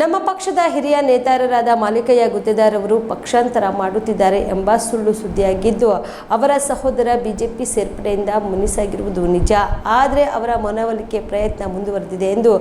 ನಮ್ಮ ಪಕ್ಷದ ಹಿರಿಯ ನೇತಾರರಾದ ಮಾಲಿಕಯ್ಯ ಗುತ್ತೇದಾರ್ ಅವರು ಪಕ್ಷಾಂತರ ಮಾಡುತ್ತಿದ್ದಾರೆ ಎಂಬ ಸುಳ್ಳು ಸುದ್ದಿಯಾಗಿದ್ದು, ಅವರ ಸಹೋದರ ಬಿಜೆಪಿ ಸೇರ್ಪಡೆಯಿಂದ ಮುನಿಸಾಗಿರುವುದು ನಿಜ. ಆದರೆ ಅವರ ಮನವೊಲಿಕೆ ಪ್ರಯತ್ನ ಮುಂದುವರೆದಿದೆ ಎಂದು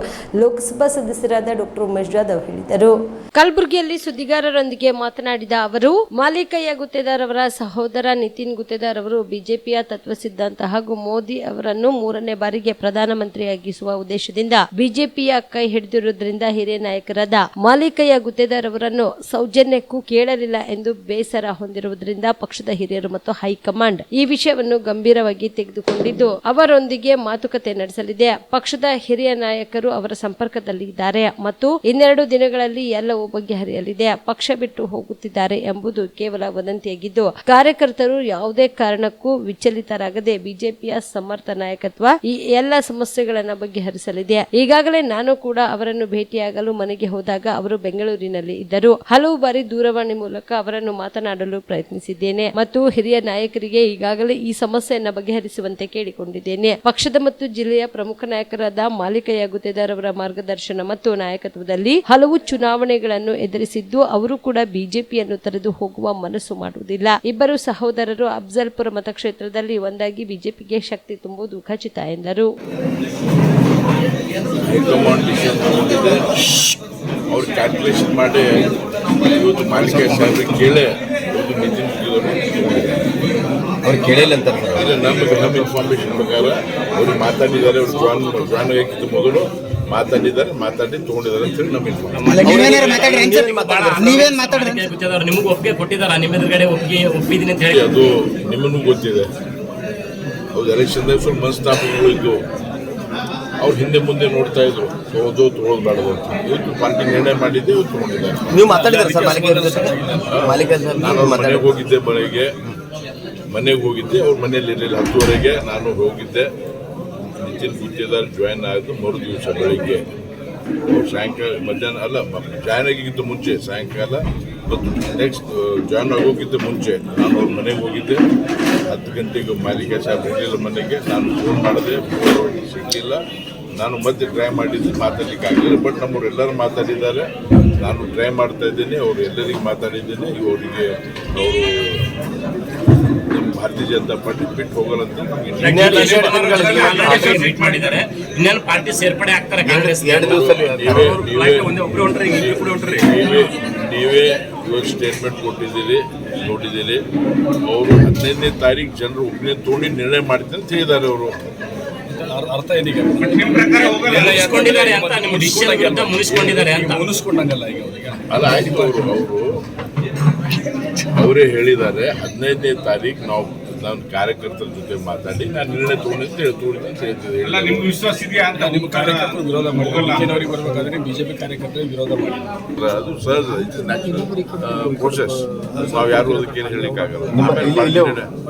ಲೋಕಸಭಾ ಸದಸ್ಯರಾದ ಡಾಕ್ಟರ್ ಉಮೇಶ್ ಜಾಧವ್ ಹೇಳಿದರು. ಕಲಬುರಗಿಯಲ್ಲಿ ಸುದ್ದಿಗಾರರೊಂದಿಗೆ ಮಾತನಾಡಿದ ಅವರು, ಮಾಲಿಕಯ್ಯ ಗುತ್ತೇದಾರ್ ಅವರ ಸಹೋದರ ನಿತಿನ್ ಗುತ್ತೇದಾರ್ ಅವರು ಬಿಜೆಪಿಯ ತತ್ವ ಸಿದ್ಧಾಂತ ಹಾಗೂ ಮೋದಿ ಅವರನ್ನು ಮೂರನೇ ಬಾರಿಗೆ ಪ್ರಧಾನಮಂತ್ರಿಯಾಗಿಸುವ ಉದ್ದೇಶದಿಂದ ಬಿಜೆಪಿಯ ಕೈ ಹಿಡಿದಿರುವುದರಿಂದ ಹಿರಿಯ ನಾಯಕರಾದ ಮಾಲೀಕಯ್ಯ ಗುತ್ತೇದಾರವರನ್ನು ಸೌಜನ್ಯಕ್ಕೂ ಕೇಳಲಿಲ್ಲ ಎಂದು ಬೇಸರ ಹೊಂದಿರುವುದರಿಂದ ಪಕ್ಷದ ಹಿರಿಯರು ಮತ್ತು ಹೈಕಮಾಂಡ್ ಈ ವಿಷಯವನ್ನು ಗಂಭೀರವಾಗಿ ತೆಗೆದುಕೊಂಡಿದ್ದು, ಅವರೊಂದಿಗೆ ಮಾತುಕತೆ ನಡೆಸಲಿದೆ. ಪಕ್ಷದ ಹಿರಿಯ ನಾಯಕರು ಅವರ ಸಂಪರ್ಕದಲ್ಲಿ ಇದ್ದಾರೆ ಮತ್ತು ಇನ್ನೆರಡು ದಿನಗಳಲ್ಲಿ ಎಲ್ಲವೂ ಬಗೆಹರಿಯಲಿದೆ. ಪಕ್ಷ ಬಿಟ್ಟು ಹೋಗುತ್ತಿದ್ದಾರೆ ಎಂಬುದು ಕೇವಲ ವದಂತಿಯಾಗಿದ್ದು, ಕಾರ್ಯಕರ್ತರು ಯಾವುದೇ ಕಾರಣಕ್ಕೂ ವಿಚಲಿತರಾಗದೆ ಬಿಜೆಪಿಯ ಸಮರ್ಥ ನಾಯಕತ್ವ ಈ ಎಲ್ಲ ಸಮಸ್ಯೆಗಳನ್ನ ಬಗೆಹರಿಸಲಿದೆ. ಈಗಾಗಲೇ ನಾನು ಕೂಡ ಅವರನ್ನು ಭೇಟಿಯಾಗಲು ಮನೆಗೆ ಹೋದಾಗ ಅವರು ಬೆಂಗಳೂರಿನಲ್ಲಿ ಇದ್ದರು. ಹಲವು ಬಾರಿ ದೂರವಾಣಿ ಮೂಲಕ ಅವರನ್ನು ಮಾತನಾಡಲು ಪ್ರಯತ್ನಿಸಿದ್ದೇನೆ ಮತ್ತು ಹಿರಿಯ ನಾಯಕರಿಗೆ ಈಗಾಗಲೇ ಈ ಸಮಸ್ಯೆಯನ್ನು ಬಗೆಹರಿಸುವಂತೆ ಕೇಳಿಕೊಂಡಿದ್ದೇನೆ. ಪಕ್ಷದ ಮತ್ತು ಜಿಲ್ಲೆಯ ಪ್ರಮುಖ ನಾಯಕರಾದ ಮಾಲಿಕಯ್ಯ ಗುತ್ತೇದಾರ್ ಅವರ ಮಾರ್ಗದರ್ಶನ ಮತ್ತು ನಾಯಕತ್ವದಲ್ಲಿ ಹಲವು ಚುನಾವಣೆಗಳನ್ನು ಎದುರಿಸಿದ್ದು ಅವರು ಕೂಡ ಬಿಜೆಪಿಯನ್ನು ತೆರೆದು ಹೋಗುವ ಮನಸ್ಸು ಮಾಡುವುದಿಲ್ಲ. ಇಬ್ಬರು ಸಹೋದರರು ಅಫ್ಜಲ್ಪುರ ಮತಕ್ಷೇತ್ರದಲ್ಲಿ ಒಂದಾಗಿ ಬಿಜೆಪಿಗೆ ಶಕ್ತಿ ತುಂಬುವುದು ಖಚಿತ ಎಂದರು. ಅವ್ರು ಕ್ಯಾಲ್ಕುಲೇಷನ್ ಮಾಡಿ ಇವತ್ತು ಮಾಲಿಕೆ ಸಾಹೇಬ್ರಿಗೆ ಕೇಳಿ ಇವತ್ತು ನಿತಿನ್ ಅವ್ರು ಕೇಳಿಲ್ಲ ಅಂತ ಇಲ್ಲ ನಮಗೆ ನಮ್ಮ ಇನ್ಫಾರ್ಮೇಷನ್ ಪ್ರಕಾರ ಅವ್ರು ಮಾತಾಡಿದ್ದಾರೆ ಅವ್ರು ಜಾನ್ ಜಾನ್ ಆಗಕ್ಕಿಂತ ಮೊದಲು ಮಾತಾಡಿದ್ದಾರೆ ಮಾತಾಡಿ ತಗೊಂಡಿದ್ದಾರೆ ಅಂತ ಹೇಳಿ ನೀವೇನ್ ನಿಮಗೆ ಒಪ್ಪಿಗೆ ಕೊಟ್ಟಿದ್ದಾರೆ? ನಿಮ್ಮ ಎದುರುಗಡೆ ಒಪ್ಪಿಗೆ ಒಪ್ಪಿದ್ದೀನಿ ಅಂತ ಹೇಳಿ. ಅದು ನಿಮ್ಮನ್ನು ಗೊತ್ತಿದೆ. ಅವ್ರು ಎಲೆಕ್ಷನ್ದಾಗ ಸ್ವಲ್ಪ ಮನಸ್ತಾಪಗಳು ಇದ್ದು ಅವ್ರು ಹಿಂದೆ ಮುಂದೆ ನೋಡ್ತಾ ಇದ್ರು. ತಗೊಳ್ಳೋದು ಬೇಡದು ಅಂತ. ಇವತ್ತು ಪಾರ್ಟಿ ನಿರ್ಣಯ ಮಾಡಿದ್ದೆ ಇವತ್ತು ತಗೊಂಡಿದ್ದಾರೆ ನೀವು ಮಾತಾಡಿದ್ರೆ ಸರ್ ಮಾಲಿಕ ಜೊತೆ? ಮಾಲಿಕ ಸರ್ ನಾನು ಮನೆಗೆ ಹೋಗಿದ್ದೆ ಬೆಳಗ್ಗೆ ಮನೆಗೆ ಹೋಗಿದ್ದೆ ಅವ್ರ ಮನೆಯಲ್ಲಿ ಇರಲಿಲ್ಲ. ಹತ್ತುವರೆಗೆ ನಾನು ಹೋಗಿದ್ದೆ. ನಿತಿನ್ ಗುತ್ತೇದಾರ್ ಜಾಯ್ನ್ ಆಯಿತು ಮರು ದಿವಸ ಬೆಳಿಗ್ಗೆ. ಅವ್ರು ಸಾಯಂಕಾಲ ಮಧ್ಯಾಹ್ನ ಅಲ್ಲ ಜಾಯ್ನ್ ಆಗಿಗಿಂತ ಮುಂಚೆ ಸಾಯಂಕಾಲ ಮತ್ತು ನೆಕ್ಸ್ಟ್ ಜಾಯ್ನ್ ಆಗೋಕ್ಕಿಂತ ಮುಂಚೆ ನಾನು ಅವ್ರ ಮನೆಗೆ ಹೋಗಿದ್ದೆ. ಹತ್ತು ಗಂಟೆಗೆ ಮಾಲೀಕ ಸಾಹೇಬ್ ಇರಲಿಲ್ಲ ಮನೆಗೆ. ನಾನು ಫೋನ್ ಮಾಡಿದೆ ಫೋನ್ ಸಿಗಲಿಲ್ಲ. ನಾನು ಮತ್ತೆ ಟ್ರೈ ಮಾಡಿದ್ದು ಮಾತಾಡಲಿಕ್ಕೆ ಆಗಲಿಲ್ಲ ಬಟ್ ನಮ್ಮವ್ರು ಎಲ್ಲರೂ ಮಾತಾಡಿದ್ದಾರೆ. ನಾನು ಟ್ರೈ ಮಾಡ್ತಾ ಇದ್ದೀನಿ ಅವರು ಎಲ್ಲರಿಗೂ ಮಾತಾಡಿದ್ದೀನಿ. ಇವರಿಗೆ ಅವರು ನಮ್ಮ ಭಾರತೀಯ ಜನತಾ ಪಾರ್ಟಿ ಬಿಟ್ಟು ಹೋಗಲ್ಲ ಅಂತ ಇನ್ನೇನು ಪಾರ್ಟಿ ಸೇರ್ಪಡೆ ಆಗ್ತಾರೆ ಕಾಂಗ್ರೆಸ್ ನೀವೇ ಇವತ್ತು ಸ್ಟೇಟ್ಮೆಂಟ್ ಕೊಟ್ಟಿದ್ದೀರಿ ನೋಡಿದ್ದೀರಿ. ಅವರು ಹದಿನೈದನೇ ತಾರೀಕು ಜನರು ಒಬ್ಬನೇ ತೋಡಿ ನಿರ್ಣಯ ಮಾಡ್ತೀನಿ ಅಂತ ಹೇಳಿದ್ದಾರೆ ಅವರು. ಅರ್ಥ ಏನೀಗ? ಮುನಿಸ್ಕೊಂಡಿದ್ದಾರೆ ಅಂತ ನಿಮ್ಮ ಡಿಸಿಷನ್ ವಿರುದ್ಧ ಮುನಿಸ್ಕೊಂಡಿದ್ದಾರೆ ಅಂತ. ಮುನಿಸ್ಕೊಂಡಂಗಲ್ಲ ಈಗ ಅವ್ರಿಗೆ. ಅಲ್ಲ ಆಯ್ತು ಅವರು ಅವರು ಅವರೇ ಹೇಳಿದ್ದಾರೆ ಹದಿನೈದನೇ ತಾರೀಕು ನಾವು ನಾನು ಕಾರ್ಯಕರ್ತರ ಜೊತೆ ಮಾತಾಡಿ ನಾನು ನಿರ್ಣಯ ತಗೊಂಡು ಅಂತ ಹೇಳಿ ಅಂತ ಹೇಳ್ತಿದ್ದೆ. ಎಲ್ಲ ನಿಮ್ಗೆ ವಿಶ್ವಾಸ ಇದೆಯಾ ಅಂತ ನಿಮ್ಮ ಕಾರ್ಯಕರ್ತರು ವಿರೋಧ ಮಾಡಿಲ್ಲ ಬರಬೇಕಾದ್ರೆ ಬಿಜೆಪಿ ಕಾರ್ಯಕರ್ತರು ವಿರೋಧ ಮಾಡಿಲ್ಲ ಅದು ಸಹಜ ಇಟ್ಸ್ ನ್ಯಾಚುರಲ್ ಪ್ರೋಸೆಸ್ ನಾವು ಯಾರು ಅದಕ್ಕೇನು ಹೇಳಿಕ್ಕಾಗಲ್ಲ ಆಮೇಲೆ ಇಲ್ಲೇ ಇಲ್ಲೇ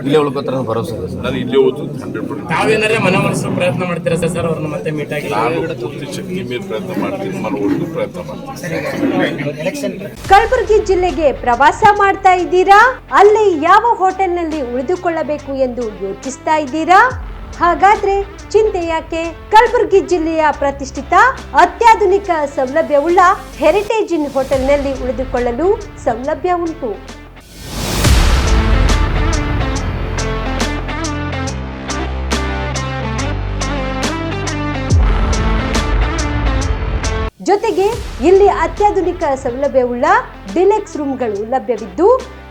ಇಲ್ಲೇ ಉಳ್ಕೋತಾರ ಭರವಸೆ ಸರ್. ನಾನು ಇಲ್ಲೇ ಓದು ಹಂಡ್ರೆಡ್ ಪರ್ಸೆಂಟ್ ತಾವೇನಾರೇ ಮನವೊಲಿಸೋ ಪ್ರಯತ್ನ ಮಾಡ್ತೀರಾ ಸರ್? ಸರ್ ಅವ್ರನ್ನ ಮತ್ತೆ ಮೀಟ್ ಆಗಿ ನಾನು ಪೂರ್ತಿ ಶಕ್ತಿ ಮೇಲೆ ಪ್ರಯತ್ನ ಮಾಡ್ತೀನಿ ಮನವೊಲಿಸಲು ಪ್ರಯತ್ನ ಮಾಡ್ತೀನಿ. ಕಲಬುರಗಿ ಜಿಲ್ಲೆಗೆ ಪ್ರವಾಸ ಮಾಡ್ತಾ ಇದ್ದೀರಾ? ಅಲ್ಲಿ ಯಾವ ಹೋಟೆಲ್ನಲ್ಲಿ ಉಳಿದುಕೊಳ್ಳಬೇಕು ಎಂದು ಯೋಚಿಸ್ತಾ ಇದ್ದೀರಾ? ಹಾಗಾದ್ರೆ ಚಿಂತೆ ಯಾಕೆ? ಕಲಬುರಗಿ ಜಿಲ್ಲೆಯ ಪ್ರತಿಷ್ಠಿತ ಅತ್ಯಾಧುನಿಕ ಸೌಲಭ್ಯವುಳ್ಳ ಹೆರಿಟೇಜ್ ಇನ್ ಹೋಟೆಲ್ನಲ್ಲಿ ಉಳಿದುಕೊಳ್ಳಲು ಸೌಲಭ್ಯ ಉಂಟು. ಜೊತೆಗೆ ಇಲ್ಲಿ ಅತ್ಯಾಧುನಿಕ ಸೌಲಭ್ಯವುಳ್ಳ ಡಿಲೆಕ್ಸ್ ರೂಮ್ಗಳು ಲಭ್ಯವಿದ್ದು